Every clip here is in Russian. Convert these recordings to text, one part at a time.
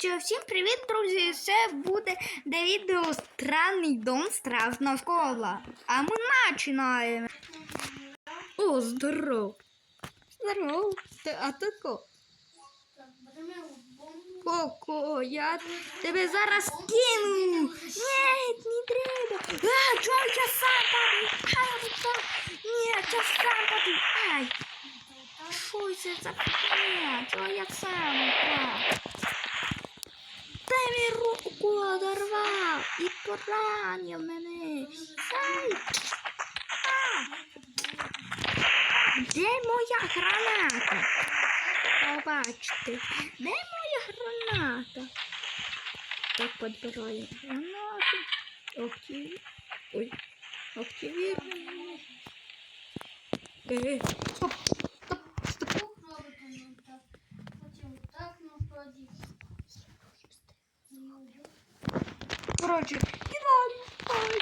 Що, всім привіт, друзі! Це буде де відео Странний дом страшна школа. А ми починаємо. О, здоров. Здоров. Ти, а ти ко? Коко, я тебе зараз кину. Ні, не треба. А, чого я сам падаю? Ай, так. Ні, я сам падаю. Ай. Що це за фігня? Чого я сам упав? Мені руку одорвав і поранив мене. Ай! Де моя граната? Побачите, де моя граната? Так, підбираю гранату. Актив... Ой, активірую. Е, стоп, Короче. Ай.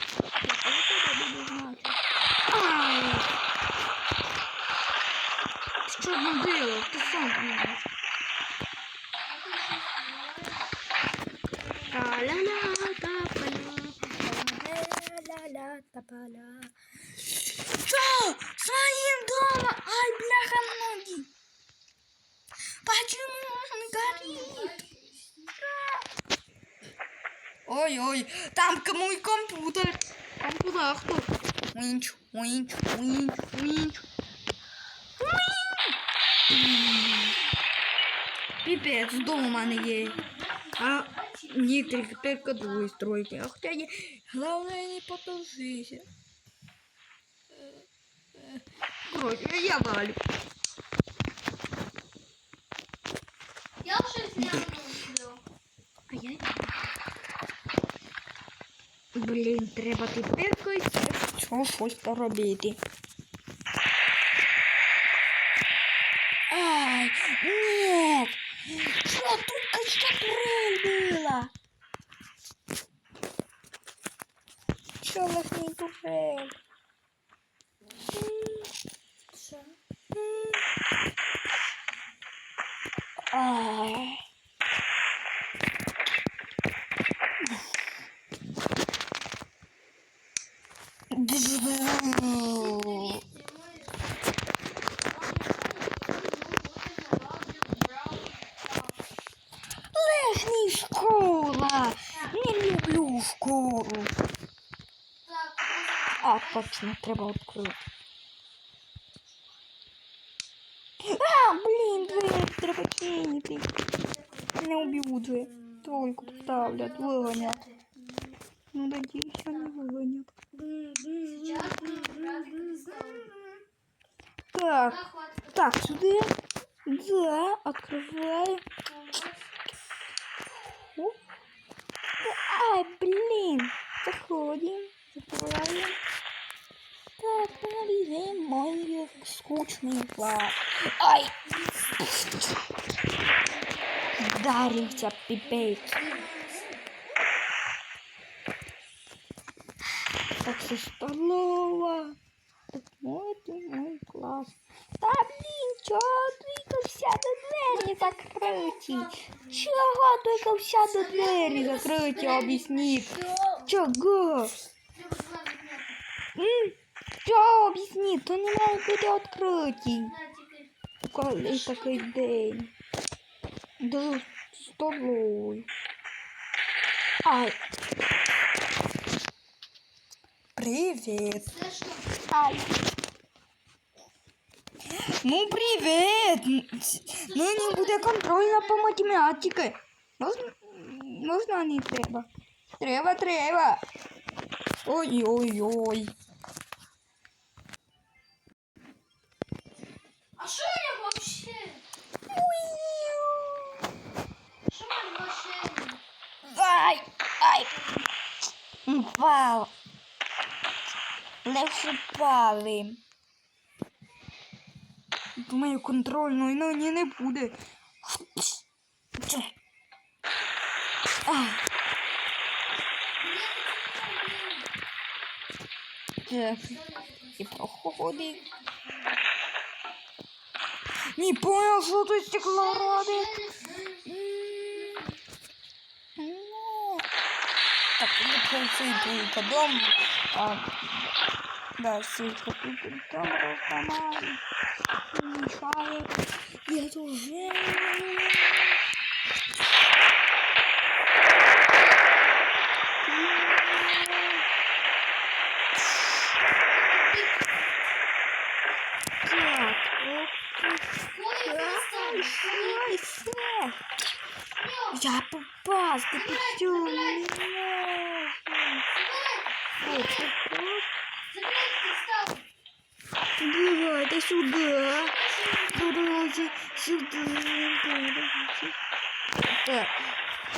Що робила? Ти сам Ой-ой, там к- мой компьютер. Компьютер кто? Уинч, уинч, уинч, уинч. Пипец, дома у мене є. А ні, тільки тільки другої стройки. А хоча є. Головне не потужися. Короче, я валю. Я вже зняла. А я ні. Блін, треба тепер що щось поробити. Ай, нет! Что тут была? Что у вас не турель? Що? Ай. Лежні школа. Не люблю школу. А, точно, треба відкрити. А, блін, двері треба чинити. Не уб'ють же. Тройку поставлять, вигонять. Ну, надіюся, не вигонять. Так, так, сюди. Да, открываю. О. Ай, блин. Заходим. Закрываем. Забрали мой скучный план. Ай! Дарил тебя пипейки. Так со столова. Так вот и мой класс. Да, блин, чего тыкався до двері Чего Чого вся до двері закриті? Об'ясніть. Чого? Чого? Чого об'ясніть? То не мають бути відкриті. Коли такий день? До столової. Ай. Привіт. Ай. Ну, привіт! Ну, не буде контрольна по математиці. Можна, можна не треба? Треба, треба. Ой-ой-ой. А що я вообще? Що в машині? Ай, ай. Впав. Не впали. Думаю, контрольної ну, ні, не буде. Так. І проходить. Не понял, что ты стекло робит. Так, я получу и по дому. А, да, все какой-то там разломали. Мешает. Я тоже... Я попал, ты забирай. Вот, вот. Давай, да сюда. Давайте сюда. Так,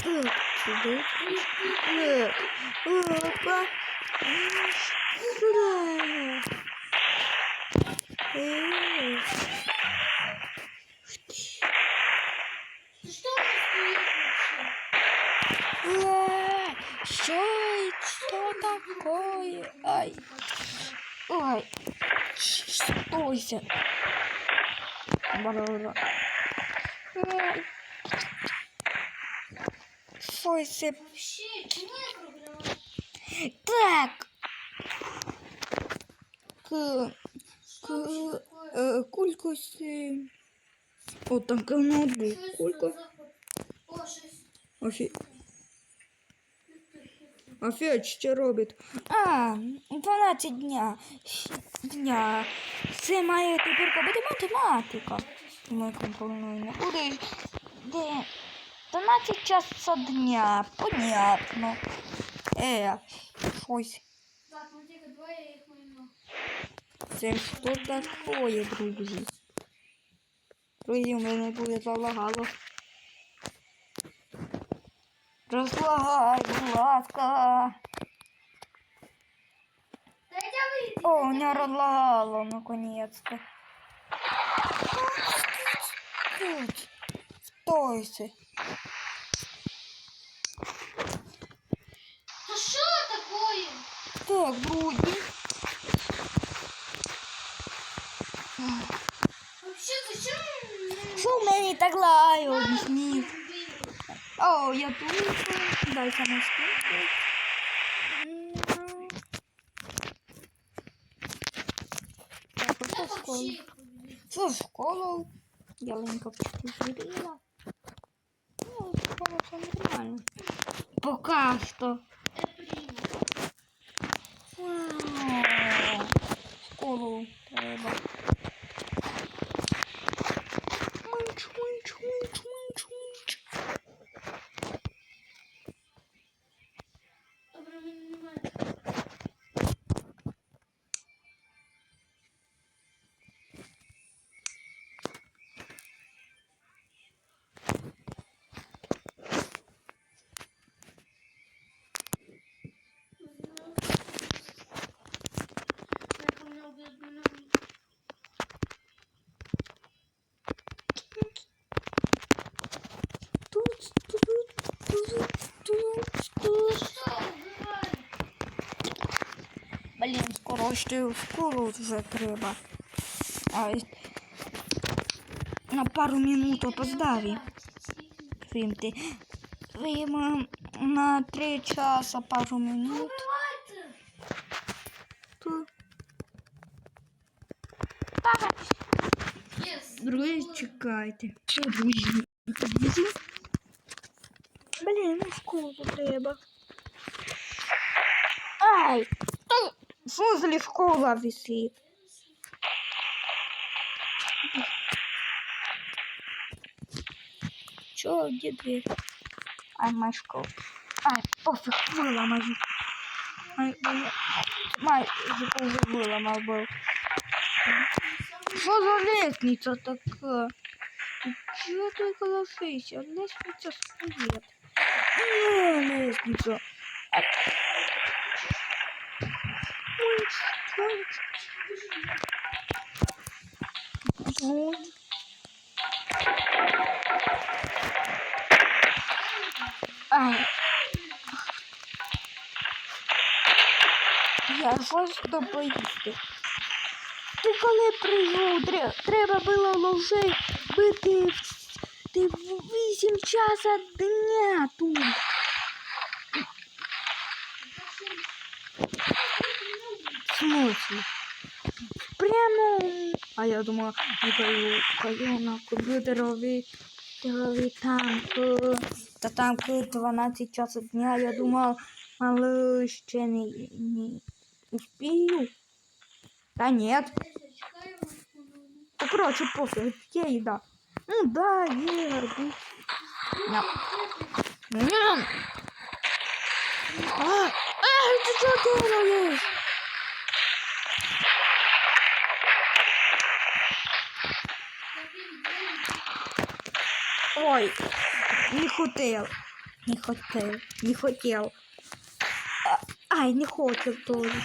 так, сюда. Так, опа. Сюда. Эй. Ты что у нас стоит Э, Что, что такое? Ай, ай, стойся. Бра-бра. Ай. Стойся. Программу? Так. К, к, э, кулька с... э, Вот там ноутбук. Кулька. Офі... Офігеть, що робить? А, 12 дня. Дня. Це має тепер бути математика. Ми контрольно буде. Де? 12 часа дня. Понятно. Е, щось. Це що такое, друзі? Друзі, у мене буде залагало. Розлагай, будь ласка. Дайте вийти. О, у меня разлагало, наконец-то. Стойся. Та що такое? Так, друзі. Вообще, зачем? Що в мене так лагає, Мама, об'ясніть. О, я тут. Дай-ка на спинку. Так, Я пошла в школу. Що в школу? Ялинка згоріла. Ну, в школу все нормально. Пока. Вау. В Школу Блін, скоро ще в школу вже треба. А, й- на пару минут опоздав. Крім ти. Видимо, на три часа пару минут. Вбивайте! Тут. Єс. Друзі, чекайте. Що, друзі? Друзі? Блін, в школу треба. Ай! Що за школа висить? Чё, где дверь? Ай, моя школа. Ай, пофиг, выломай. Ай. Май, уже выломал был. Что за лестница такая? Чё ты голосишься? Лестница. Не, лестница. А- Ой, ой. Ой. Ай. Я щось до поїсти. Ти коли прийшов, Тре- треба було вже бити в- ти в 8 часа дня тут. А я думала, граю, граю на комп'ютерові комп'ютерові танки. Та танки 12 часов дня. Я думав, але ще не, не успію. Та нет. Чекаємо. Ну, короче, пофиг, є їда. Ну да, є гарбуз. Ням. Ням. А, ей, ти що делаєш? Ой, не хотел. Не хотел. Не хотел. А, Ай, не хотел тоже.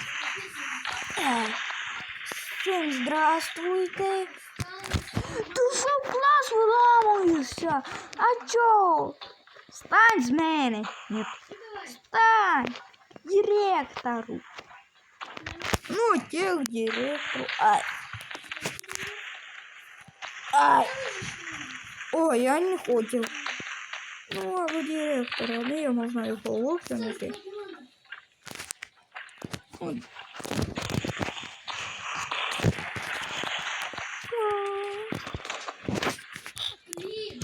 Ай. Всем здравствуйте. Ти що в клас виламуєшся? А чо? Стань з мене. Ні. Стань. Директору. Ну, тех директору. Ай. Ай. Ой, я не хотів. Ну, а ви директора, не я можна його вовкнути. Ой. Блін.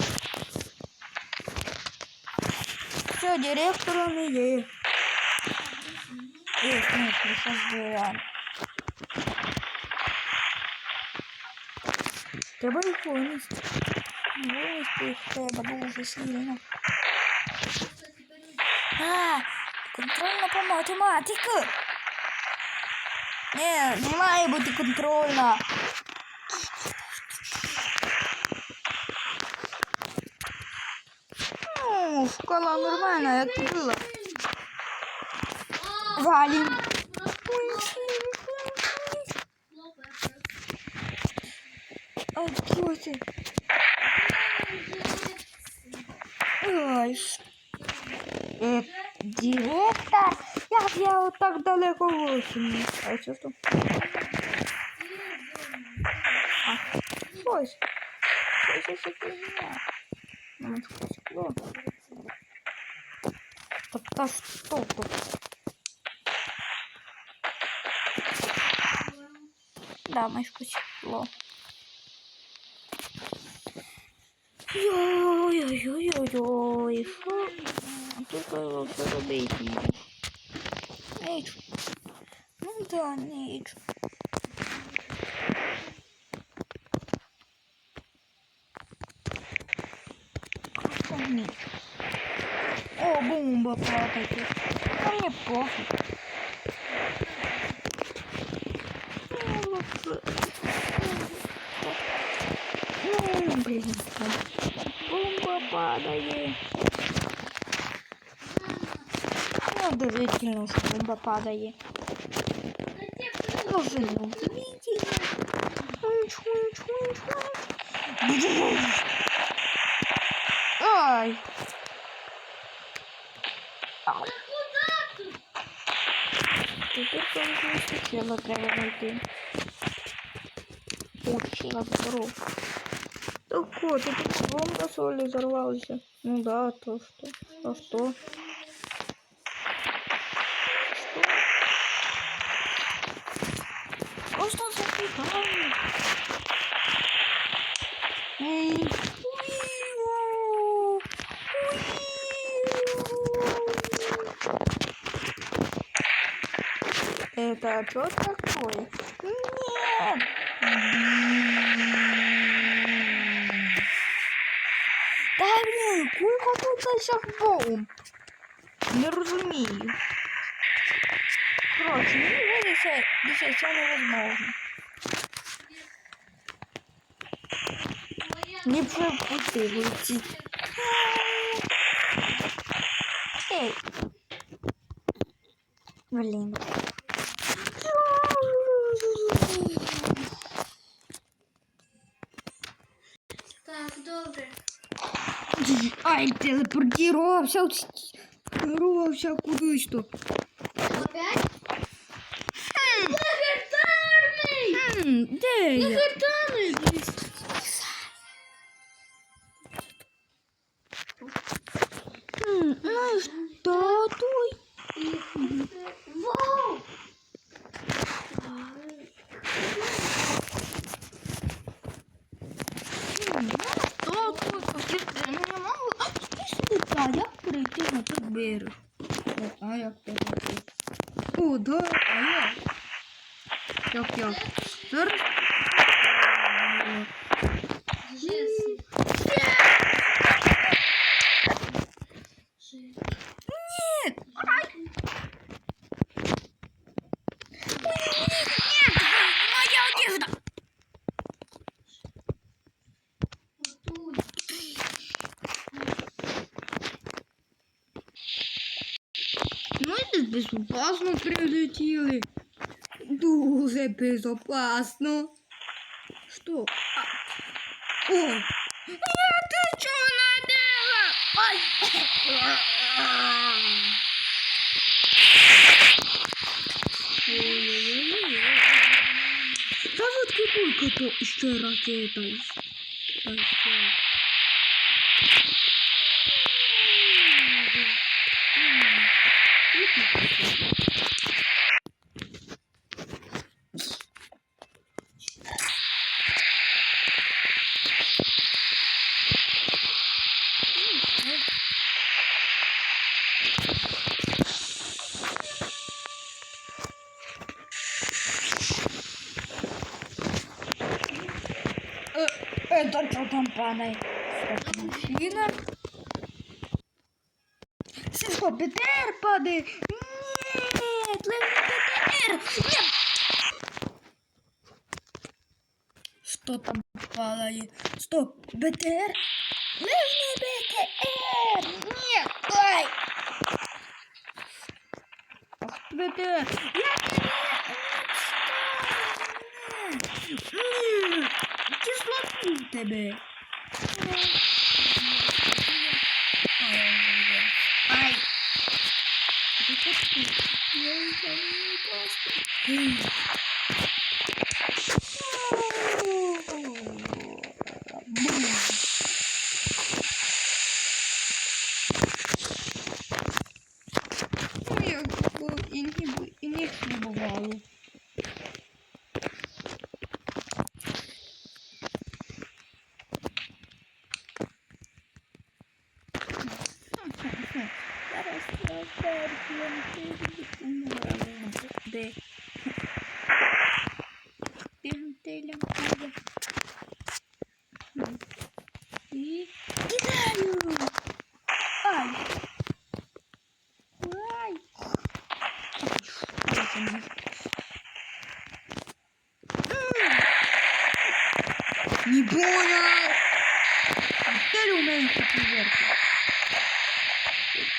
Все, директора не є. Є, ні, прийшов збирати. Треба їх винести. Винести їх треба дуже сильно. А, контрольна по математиці. Не, не має бути контрольна. Ну, школа нормальна, як і була. Валим. А что ты? Ой, ш- э, директор? Як я вот так далеко вышел? А что что? А, ось. Ось, ось, ось, ось. Та что тут? Да, мишку стекло. Йой-йой-йой-йой, що тут все робити? Ніч. Ну да, ніч. Просто ніч. О, бомба плакати. А мені пофіг. Ну, вот, Ну, блин. Падает. Ну, удивительно, что бомба падает. Ну, же, ну, чунь. Ай. Ау. Теперь только тело треба найти. Учила здорово. Так вот, это бомба соли взорвался. Ну да, то что? А что? Что? А что за фигня? Это что такое? Нет! Та блін, кулька тут за шахбом. Не розумію. Коротше, мені видиться, що це невозможно. Не пропусти вийти. Ей. Блін. Ай, телепортировался. Телепортировался кудись то. Опять? Легендарний! М, Де я? Легендарний! Зараз. О, Жеси. Нет! Нет! Моя одежда! Ми тут безопасно прилетіли. Дуже безопасно. Що? А. Ой! Я ти чого надела? Ай! Та вот какой-то ще ракета. Та ще. Э, Это Это машина? Синко, БТР падает! Нет, левый БТР! Нет! Что там падает? Стоп, БТР? Левый БТР! Нет! Ай! Ах, БТР! Я Ні, Кислоту тебе. Ай. І кидаю! Ай! Ай! Ай, що це мене? М! Не понял! Отель у мене тут вверху.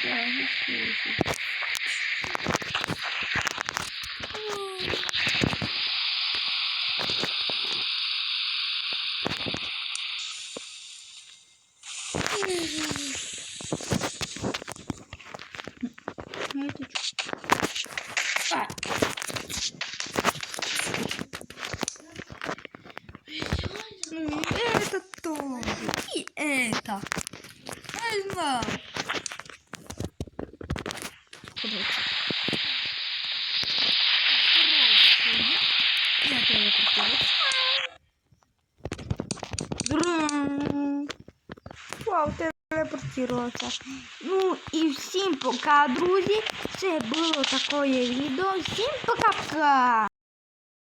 Я не слышу. Знаете, чё? А. Ну, и это тоже. И это. Не знаю. Короче. Короче. Я телепортируюсь. Драм. Вау, телепортировался. Ну і всім пока, друзі. Це було таке відео. Всім пока-пока.